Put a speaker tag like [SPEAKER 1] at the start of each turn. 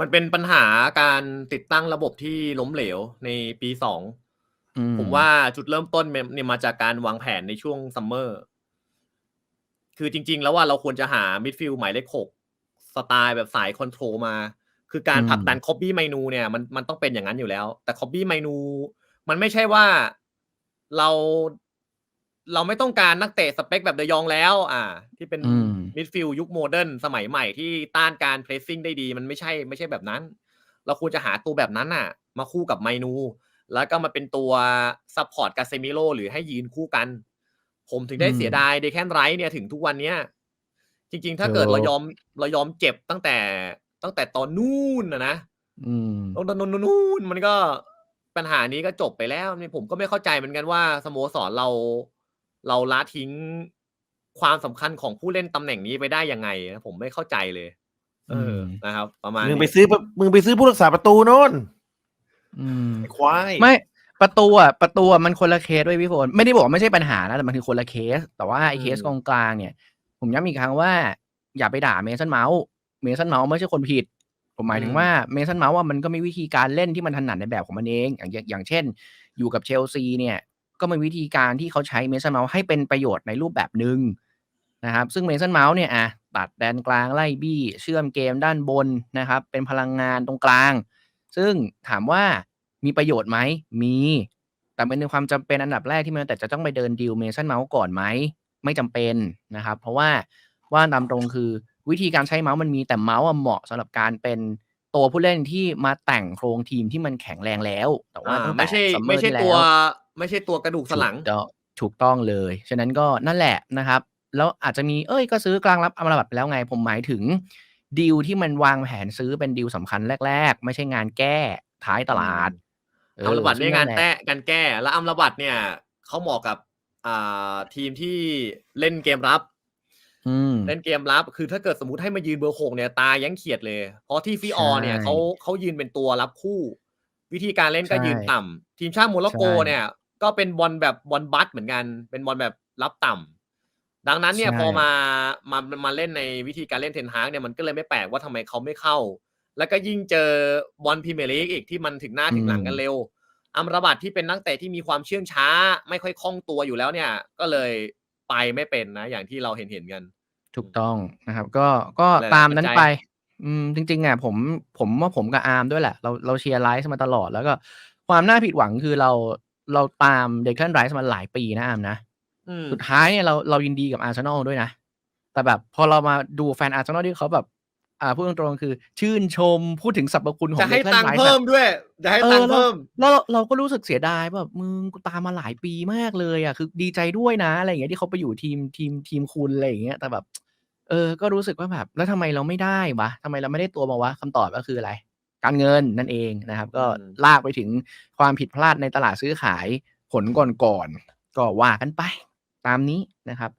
[SPEAKER 1] มันเป็นปัญหาการติดตั้งระบบที่ล้มเหลวในปีสอง
[SPEAKER 2] อืม
[SPEAKER 1] ผมว่าจุดเริ่มต้นเนี่ยเนี่ยมาจากการวางแผนในช่วงซัมเมอร์ คือจริง ๆ แล้วว่าเราควรจะหามิดฟิลด์หมายเลขหกสไตล์แบบสายคอนโทรลมา คือการผลักดันคอบบี้ไมนูเนี่ยมันมันต้องเป็นอย่างนั้นอยู่แล้ว แต่คอบบี้ไมนู มันไม่ใช่ว่าเรา เราไม่ต้องการนักเตะสเปคแบบเดยองแล้ว อ่า ที่เป็น
[SPEAKER 2] อืม
[SPEAKER 1] มิดฟิลด์ยุคโมเดิร์นสมัยใหม่ที่ต้านการเพรสซิ่งได้ดี มันไม่ใช่ไม่ใช่แบบนั้น เราควรจะหาตัวแบบนั้นน่ะ มาคู่กับไมนู แล้วก็มาเป็นตัวซัพพอร์ตกาเซมิโลหรือให้ยืนคู่กัน ผมถึงได้
[SPEAKER 2] อืม
[SPEAKER 1] เสียดายเดแคนไรท์เนี่ยถึงทุกวันเนี้ยจริง ๆ ถ้าเกิด
[SPEAKER 2] ถูก
[SPEAKER 1] เรายอมเรายอมเจ็บตั้งแต่ตั้งแต่ตอนนู่นนะนะ
[SPEAKER 2] อืม
[SPEAKER 1] ตอนตอนนู่นนู่นมันก็ปัญหานี้ก็จบไปแล้วนี่ผมก็ไม่เข้าใจเหมือนกันว่าสโมสรเรา เราละทิ้งความสำคัญของผู้เล่นตำแหน่งนี้ไปได้ยังไงนะผมไม่เข้าใจเลย เออ
[SPEAKER 2] ม
[SPEAKER 1] นะครับ ประมาณ
[SPEAKER 3] มึง
[SPEAKER 1] นี้
[SPEAKER 3] ไปซื้อมึงไปซื้อผู้รักษาประตูโน่น
[SPEAKER 2] อืม
[SPEAKER 3] ไอ้ควาย
[SPEAKER 2] ไม่ประตูอะประตูอะมันคนละเคสด้วยพี่ฝนไม่ได้บอกว่าไม่ใช่ปัญหานะแต่มันคือคนละเคส แต่ว่าไอ้เคสกองกลางเนี่ย ผมย้ำอีกครั้งว่า อย่าไปด่าเมสันเมาส์เมสันเมาส์ไม่ใช่คนผิด ผมหมายถึงว่าเมสันเมาส์ว่ามันก็มีวิธีการเล่นที่มันถนัดในแบบของมันเอง อย่างอย่างอย่างเช่น อยู่กับเชลซีเนี่ย ก็มีวิธีการที่เขาใช้เมสันเมาส์ให้เป็นประโยชน์ในรูปแบบหนึ่งนะครับ ซึ่งเมสันเมาส์เนี่ยอะตัดแดนกลางไล่บี้เชื่อมเกมด้านบนนะครับ เป็นพลังงานตรงกลาง ซึ่งถามว่ามีประโยชน์ไหมมี แต่เป็นความจำเป็นอันดับแรกที่มันแต่จะต้องไปเดินดีลเมสันเมาส์ก่อนไหมไม่จำเป็นนะครับ เพราะว่าว่าตามตรงคือวิธีการใช้เมาส์มันมีแต่เมาส์อะเหมาะสำหรับการเป็นตัวผู้เล่นที่มาแต่งโครงทีมที่มันแข็งแรงแล้ว แต่ว่า
[SPEAKER 1] อ่า
[SPEAKER 2] ตั้งแต่
[SPEAKER 1] ไม่ใช่
[SPEAKER 2] ซัมเมอ
[SPEAKER 1] ไม่
[SPEAKER 2] ร์
[SPEAKER 1] ใช่
[SPEAKER 2] ที่แล้
[SPEAKER 1] ตัว ไม่ใช่ตัวกระดูกสันหลัง
[SPEAKER 2] ถูกต้องถูกต้องเลย ฉะนั้นก็นั่นแหละนะครับ แล้วอาจจะมีเอ้ยก็ซื้อกลางรับอมรบัตรไปแล้วไง ผมหมายถึงดีลที่มันวางแผนซื้อเป็นดีลสำคัญแรก ๆ ไม่ใช่งานแก้ท้ายตลาดเอั
[SPEAKER 1] มรบัตรเนี่ย
[SPEAKER 2] ซึ่
[SPEAKER 1] งาน
[SPEAKER 2] แหละ
[SPEAKER 1] แต้การแก้ แล้วอัมรบัตรเนี่ยเขาเหมาะกับอ่าทีมที่เล่นเกมรับ
[SPEAKER 2] อืม
[SPEAKER 1] เล่นเกมรับ คือถ้าเกิดสมมติให้มายืนเบอร์หกเนี่ยตายังเขียดเลย เพราะที่ฟิออร์เนี่ย
[SPEAKER 2] ใช่
[SPEAKER 1] เขาเขายืนเป็นตัวรับคู่ วิธีการเล่นก็
[SPEAKER 2] ใช่
[SPEAKER 1] ยืนต่ำทีมชาติโมร็อกโก
[SPEAKER 2] ใช่
[SPEAKER 1] เนี่ย ก็เป็นบอลแบบบอลบัสเหมือนกัน เป็นบอลแบบรับต่ำดังนั้นเนี่ย
[SPEAKER 2] ใช่
[SPEAKER 1] พอมามามาเล่นในวิธีการเล่นเทนฮากเนี่ยมันก็เลยไม่แปลกว่าทำไมเขาไม่เข้า แล้วก็ยิ่งเจอบอลพรีเมียร์ลีกอีกที่มันถึงหน้าถึงหลังกันเร็วอัมรบัตที่เป็นนักเตะที่มีความเชื่องช้า ไม่ค่อยคล่องตัวอยู่แล้วเนี่ย ก็เลยไปไม่เป็นนะ อย่างที่เราเห็นเห็นๆกัน
[SPEAKER 2] ถูกต้องนะครับ ก็ก็
[SPEAKER 1] หลายๆ
[SPEAKER 2] ตามนั้น
[SPEAKER 1] ปัจจัย
[SPEAKER 2] ไป อืมจริงๆอะผมผมว่าผมกับอาร์มด้วยแหละ เราเราเชียร์ไลฟ์มาตลอดแล้วก็ความน่าผิดหวังคือเรา เราตามเดค a นไรส์มาหลายปีนะอาร์มนะ
[SPEAKER 1] อืม
[SPEAKER 2] สุดท้ายเนี่ยเราเรายินดีกับอาร์เซนอลด้วยนะ แต่แบบพอเรามาดูแฟนอาร์เซนอลที่เขาแบบ อ่าพูดตรงๆคือ ชื่นชมพูดถึงสรรพคุณของ
[SPEAKER 1] จะให้
[SPEAKER 2] Declan
[SPEAKER 1] ตังค์
[SPEAKER 2] Rice
[SPEAKER 1] เพิ่
[SPEAKER 2] อะ
[SPEAKER 1] มด้วย จะให้
[SPEAKER 2] เออ
[SPEAKER 1] ตังค์เพิ่ม
[SPEAKER 2] แล้วเราเราก็รู้สึกเสียดายแบบมึงกูตามมาหลายปีมากเลยอะคือดีใจด้วยนะอะไรอย่างเงี้ยที่เขาไปอยู่ทีมทีมทีมคุณอะไรอย่างเงี้ยแต่แบบ เออ ก็รู้สึกว่าแบบ แล้วทำไมเราไม่ได้วะทำไมเราไม่ได้ตัวมาวะคำตอบก็คืออะไร การเงินนั่นเองนะครับ ก็
[SPEAKER 1] อืม
[SPEAKER 2] ลากไปถึงความผิดพลาดในตลาดซื้อขายผลก่อนๆก็ว่ากันไปตามนี้นะครับ